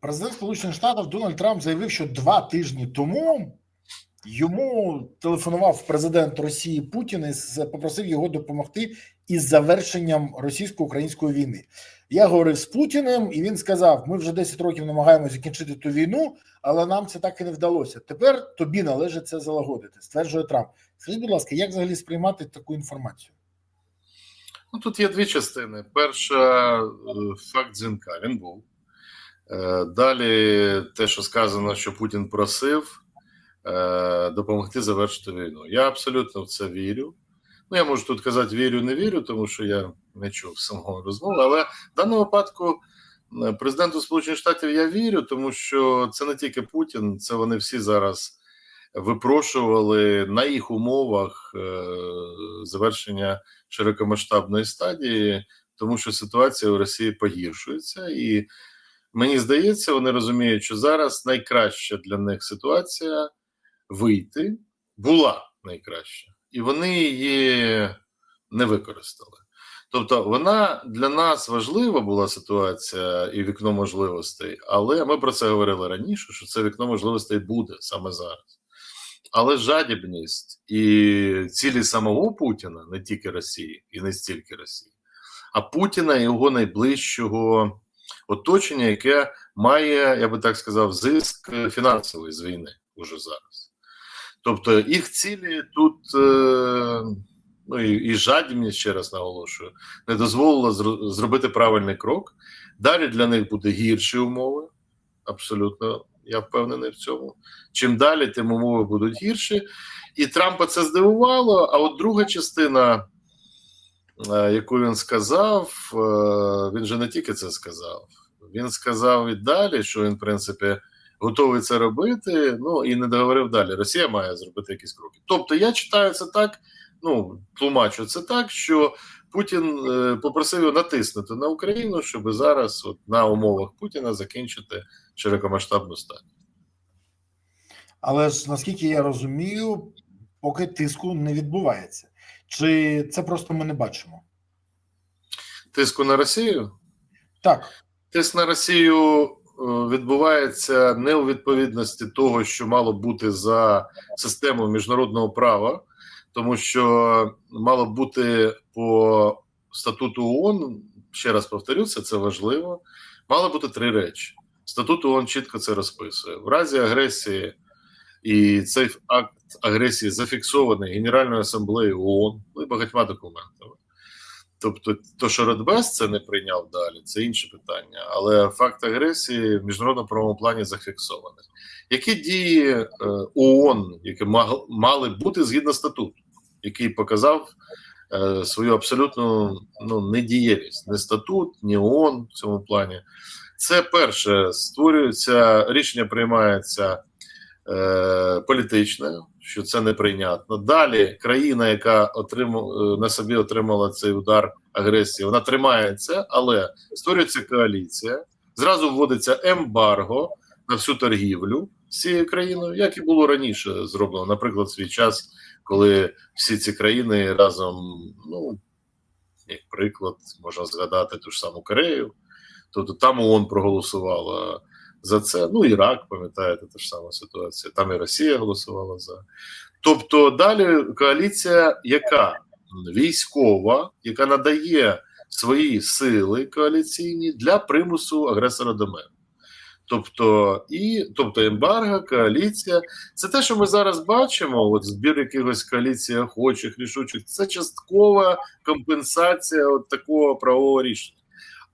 президент Сполучених Штатів Дональд Трамп заявив, що два тижні тому йому телефонував президент Росії Путін і попросив його допомогти із завершенням російсько-української війни. Я говорив з Путіним, і він сказав: ми вже 10 років намагаємося закінчити ту війну, але нам це так і не вдалося. Тепер тобі належить це залагодити, стверджує Трамп. Скажіть, будь ласка, як взагалі сприймати таку інформацію? Ну, тут є дві частини. Перша е, факт дзвінка він був. Е, Далі те, що сказано, що Путін просив е, допомогти завершити війну. Я абсолютно в це вірю. Ну, я можу тут казати вірю, не вірю, тому що я не чув самого розмови. Але в даному випадку е, президенту Сполучених Штатів я вірю, тому що це не тільки Путін, це вони всі зараз випрошували на їх умовах завершення широкомасштабної стадії, тому що ситуація в Росії погіршується, і мені здається, вони розуміють, що зараз найкраща для них ситуація вийти була найкраща, і вони її не використали. Тобто, вона для нас важлива була ситуація і вікно можливостей, але ми про це говорили раніше, що це вікно можливостей буде саме зараз. Але жадібність і цілі самого Путіна, не тільки Росії, і не стільки Росії, а Путіна і його найближчого оточення, яке має, я би так сказав, зиск фінансовий з війни уже зараз. Тобто їх цілі тут, е, ну і, і жадібність, ще раз наголошую, не дозволила зробити правильний крок. Далі для них буде гірші умови, абсолютно, я впевнений в цьому. Чим далі, тим умови будуть гірші. І Трампа це здивувало. А от друга частина, е, яку він сказав, е, він же не тільки це сказав. Він сказав і далі, що він, в принципі, готовий це робити. Ну і не договорив далі. Росія має зробити якісь кроки. Тобто, я читаю це так, ну тлумачу це так, що Путін е, попросив його натиснути на Україну, щоб зараз, от на умовах Путіна, закінчити широкомасштабну стадію. Але ж наскільки я розумію, поки тиску не відбувається. Чи це просто ми не бачимо? Тиску на Росію. Так, Тиск на Росію е, відбувається не у відповідності того, що мало бути за системою міжнародного права, тому що мало бути по статуту ООН, ще раз повторю, це, це важливо. Мало бути три речі. Статут ООН чітко це розписує. В разі агресії, і цей акт агресії зафіксований Генеральною асамблеєю ООН і багатьма документами. Тобто, то, що Радбез це не прийняв далі, це інше питання. Але факт агресії в міжнародному правовому плані зафіксований. Які дії е, ООН, які мали бути згідно статуту, який показав е, свою абсолютну ну, недієвість, не статут, ні ООН в цьому плані. Це перше створюється рішення, приймається е, політичне, що це неприйнятно. Далі країна, яка отримала на собі отримала цей удар агресії, вона тримається, але створюється коаліція. Зразу вводиться ембарго на всю торгівлю з цією країною, як і було раніше зроблено, наприклад, свій час, коли всі ці країни разом, ну як приклад, можна згадати ту ж саму Корею, тобто там ООН проголосувала за це. Ну, Ірак, пам'ятаєте, та ж сама ситуація. Там і Росія голосувала за. Тобто, далі коаліція, яка військова, яка надає свої сили коаліційні для примусу агресора до миру. Тобто, і тобто ембарго, коаліція, це те, що ми зараз бачимо. От збір якихось коаліцій охочих, рішучих, це часткова компенсація от такого правового рішення.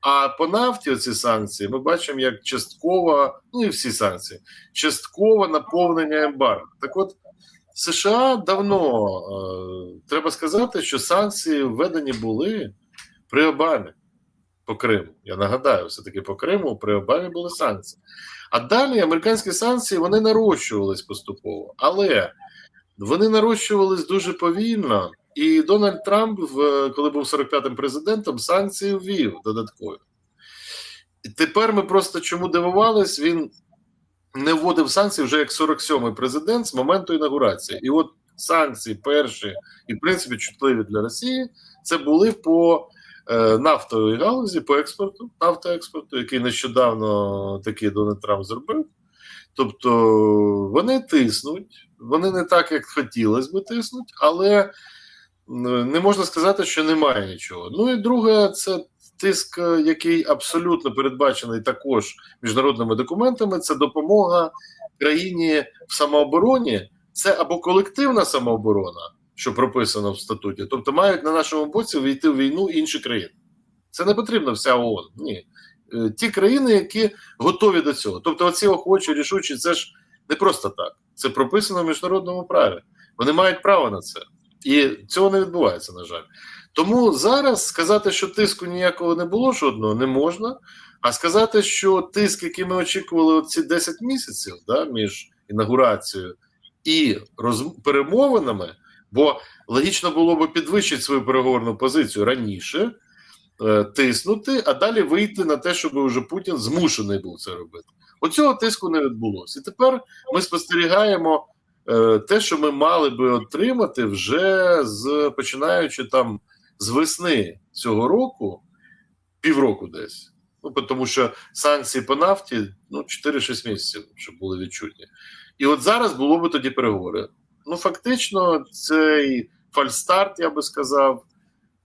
А по нафті ці санкції ми бачимо як частково, ну і всі санкції, часткове наповнення ембарго. Так от США давно е, треба сказати, що санкції введені були при Обамі по Криму. Я нагадаю, все-таки по Криму при Обамі були санкції. А далі американські санкції вони нарощувались поступово, але вони нарощувались дуже повільно. І Дональд Трамп, коли був 45-м президентом, санкції ввів додаткові. І тепер ми просто чому дивувались, він не вводив санкції вже як 47-й президент з моменту інаугурації. І от санкції перші і, в принципі, чутливі для Росії, це були по е, нафтової галузі по експорту, нафтоекспорту, який нещодавно такий Дональд Трамп зробив. Тобто вони тиснуть, вони не так, як хотілося би тиснуть, але не можна сказати, що немає нічого. Ну і друге, це тиск, який абсолютно передбачений також міжнародними документами. Це допомога країні в самообороні. Це або колективна самооборона, що прописано в статуті, тобто мають на нашому боці війти в війну інші країни. Це не потрібно вся ООН. Ні. Е, Ті країни, які готові до цього. Тобто, оці охочі, рішучі, це ж не просто так. Це прописано в міжнародному праві. Вони мають право на це. І цього не відбувається, на жаль. Тому зараз сказати, що тиску ніякого не було жодного, не можна. А сказати, що тиск, який ми очікували ці 10 місяців да, між інаугурацією і роз... перемовинами, бо логічно було б підвищити свою переговорну позицію раніше, е, тиснути, а далі вийти на те, щоб уже Путін змушений був це робити. Оцього тиску не відбулося. І тепер ми спостерігаємо те, що ми мали би отримати вже з починаючи там з весни цього року, півроку десь. Ну, тому що санкції по нафті ну, 4-6 місяців, щоб були відчутні. І от зараз було би тоді переговори. Ну, фактично, цей фальстарт, я би сказав.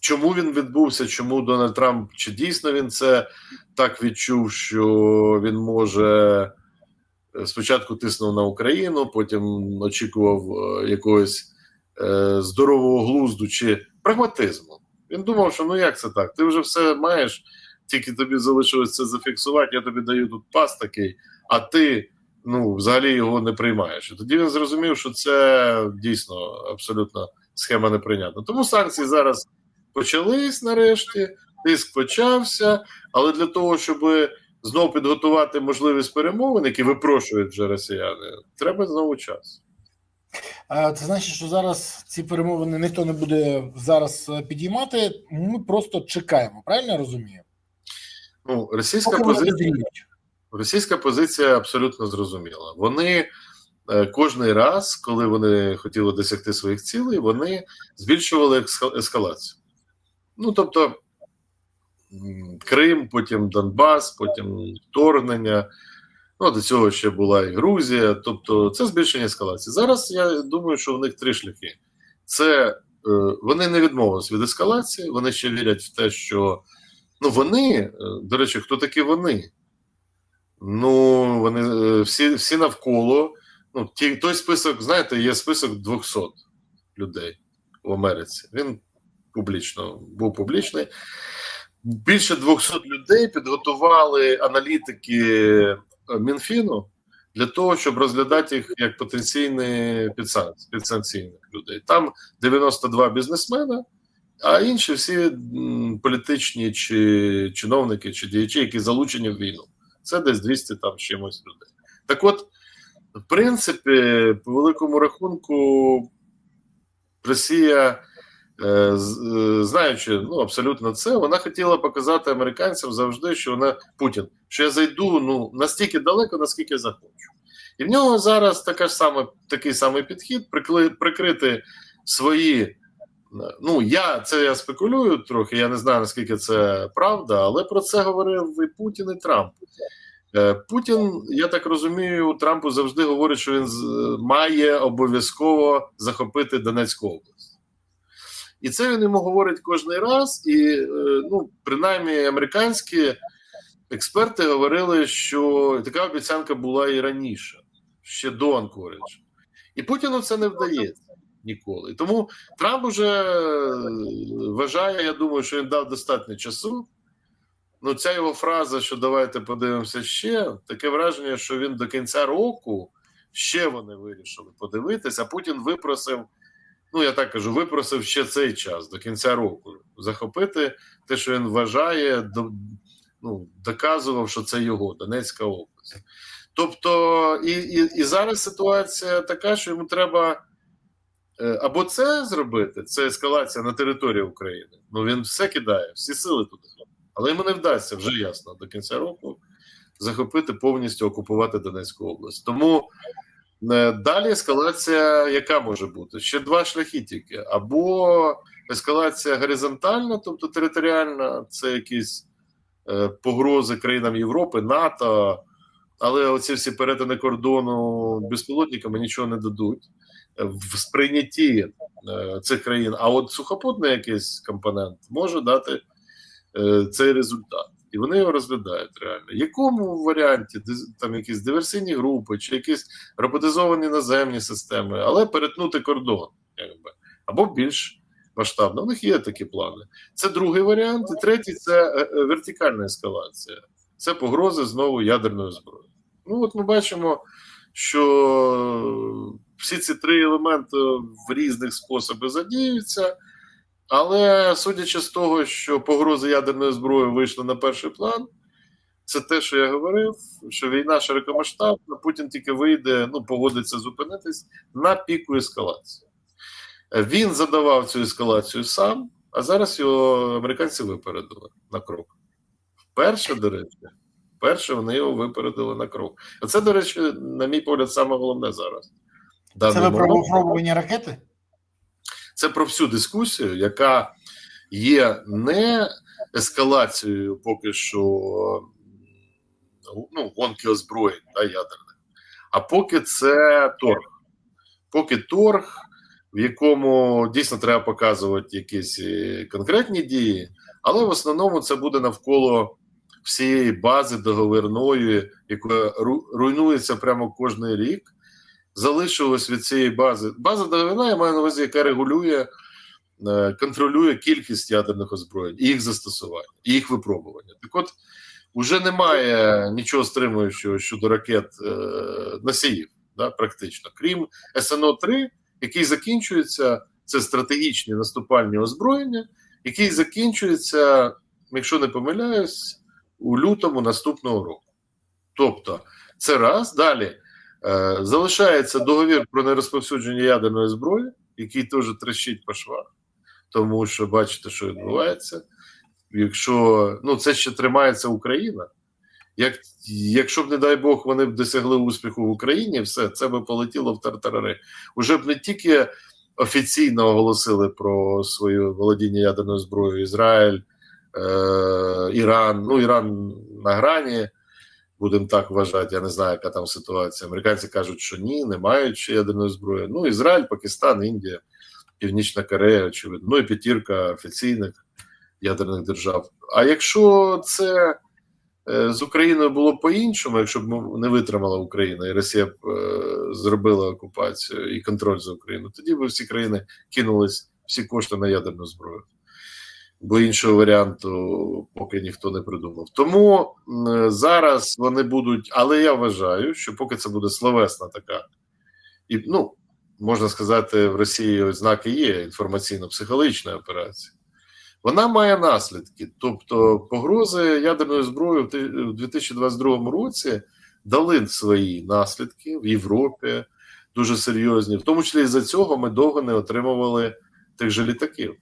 Чому він відбувся? Чому Дональд Трамп чи дійсно він це так відчув, що він може е, спочатку тиснув на Україну, потім очікував е, якогось е, здорового глузду чи прагматизму. Він думав, що ну як це так? Ти вже все маєш, тільки тобі залишилось це зафіксувати. Я тобі даю тут пас такий, а ти ну взагалі його не приймаєш. І тоді він зрозумів, що це дійсно абсолютно схема неприйнятна. Тому санкції зараз почались нарешті, тиск почався, але для того, щоб знову підготувати можливість перемовин, які випрошують вже росіяни, треба знову час. Це значить, що зараз ці перемовини ніхто не буде зараз е, підіймати. Ми просто чекаємо. Правильно я розумію? Ну, російська Поки позиція, російська позиція абсолютно зрозуміла. Вони е, кожний раз, коли вони хотіли досягти своїх цілей, вони збільшували ескалацію. Ну тобто Крим, потім Донбас, потім вторгнення. Ну, до цього ще була і Грузія. Тобто, це збільшення ескалації. Зараз я думаю, що в них три шляхи. Це е, вони не відмовились від ескалації, вони ще вірять в те, що ну вони, е, до речі, хто такі вони? Ну, вони е, всі, всі навколо. Ну, ті, той список, знаєте, є список 200 людей в Америці. Він публічно був публічний. Більше 200 людей підготували аналітики е, Мінфіну для того, щоб розглядати їх як потенційні підсан- підсанкційних людей. Там 92 бізнесмена, а інші всі політичні чи чиновники, чи діячі, які залучені в війну. Це десь 200 там чимось людей. Так от, в принципі, по великому рахунку, Росія, знаючи ну, абсолютно це, вона хотіла показати американцям завжди, що вона Путін, що я зайду ну, настільки далеко, наскільки захочу. І в нього зараз така ж саме, такий самий підхід прикрити свої. Ну, я це я спекулюю трохи, я не знаю наскільки це правда, але про це говорив і Путін, і Трамп. Е, Путін, я так розумію, Трампу завжди говорить, що він має обов'язково захопити Донецьку область. І це він йому говорить кожен раз. І, е, ну, принаймні, американські експерти говорили, що така обіцянка була і раніше, ще до Анкоріджа. І Путіну це не вдається ніколи. Тому Трамп уже е, вважає, я думаю, що він дав достатньо часу. Ну, ця його фраза, що давайте подивимося ще, таке враження, що він до кінця року ще вони вирішили подивитися, а Путін випросив, ну я так кажу, випросив ще цей час до кінця року захопити те, що він вважає, до, ну, доказував, що це його Донецька область. Тобто, і, і, і зараз ситуація така, що йому треба. е, Або це зробити, це ескалація на території України. Ну він все кидає, всі сили туди. Але йому не вдасться вже ясно до кінця року захопити повністю окупувати Донецьку область. Тому далі ескалація, яка може бути? Ще два шляхи тільки: або ескалація горизонтальна, тобто територіальна, це якісь е, погрози країнам Європи, НАТО, але оці всі перетини кордону безпілотниками нічого не дадуть е, в сприйнятті е, цих країн. А от сухопутний якийсь компонент може дати е, цей результат. І вони його розглядають реально. Якому варіанті там якісь диверсійні групи чи якісь роботизовані наземні системи, але перетнути кордон, якби або більш масштабно. У них є такі плани. Це другий варіант. І третій це е, е, вертикальна ескалація. Це погрози знову ядерною зброєю. Ну от ми бачимо, що всі ці три елементи в різних способах задіюються. Але судячи з того, що погрози ядерної зброї вийшли на перший план, це те, що я говорив, що війна широкомасштабна, Путін тільки вийде, ну погодиться зупинитись на піку ескалації. Він задавав цю ескалацію сам, а зараз його американці випередили на крок. Вперше, до речі, вперше вони його випередили на крок. А це, до речі, на мій погляд, саме головне зараз. Це даний про випробування ракети? Це про всю дискусію, яка є не ескалацією поки що ну, гонки озброєнь да, ядерних, а поки це торг. Поки торг, в якому дійсно треба показувати якісь е, конкретні дії, але в основному це буде навколо всієї бази договірної, яка руйнується прямо кожний рік залишилось від цієї бази. База договірна, я маю на увазі, яка регулює, е, контролює кількість ядерних озброєнь, і їх застосування, і їх випробування. Так от, уже немає нічого стримуючого щодо ракет е, носіїв, да, практично, крім СНО-3, який закінчується, це стратегічні наступальні озброєння, який закінчується, якщо не помиляюсь, у лютому наступного року. Тобто, це раз. Далі Залишається договір про нерозповсюдження ядерної зброї, який теж трещить по швах, тому що бачите, що відбувається. Якщо ну це ще тримається Україна, як, якщо б, не дай Бог, вони б досягли успіху в Україні, все це би полетіло в тартарари. Уже б не тільки офіційно оголосили про своє володіння ядерною зброєю Ізраїль, е, Іран, ну Іран на грані будемо так вважати. Я не знаю, яка там ситуація. Американці кажуть, що ні, не мають ще ядерної зброї. Ну, Ізраїль, Пакистан, Індія, Північна Корея, очевидно. Ну і п'ятірка офіційних ядерних держав. А якщо це е, з Україною було по-іншому, якщо б не витримала Україна і Росія б е, зробила окупацію і контроль за Україною, тоді б всі країни кинулись всі кошти на ядерну зброю бо іншого варіанту поки ніхто не придумав. Тому зараз вони будуть, але я вважаю, що поки це буде словесна така, і ну можна сказати, в Росії ознаки є інформаційно-психологічна операція. Вона має наслідки. Тобто, погрози ядерною зброєю в 2022 році дали свої наслідки в Європі, дуже серйозні. В тому числі із-за цього ми довго не отримували тих же літаків.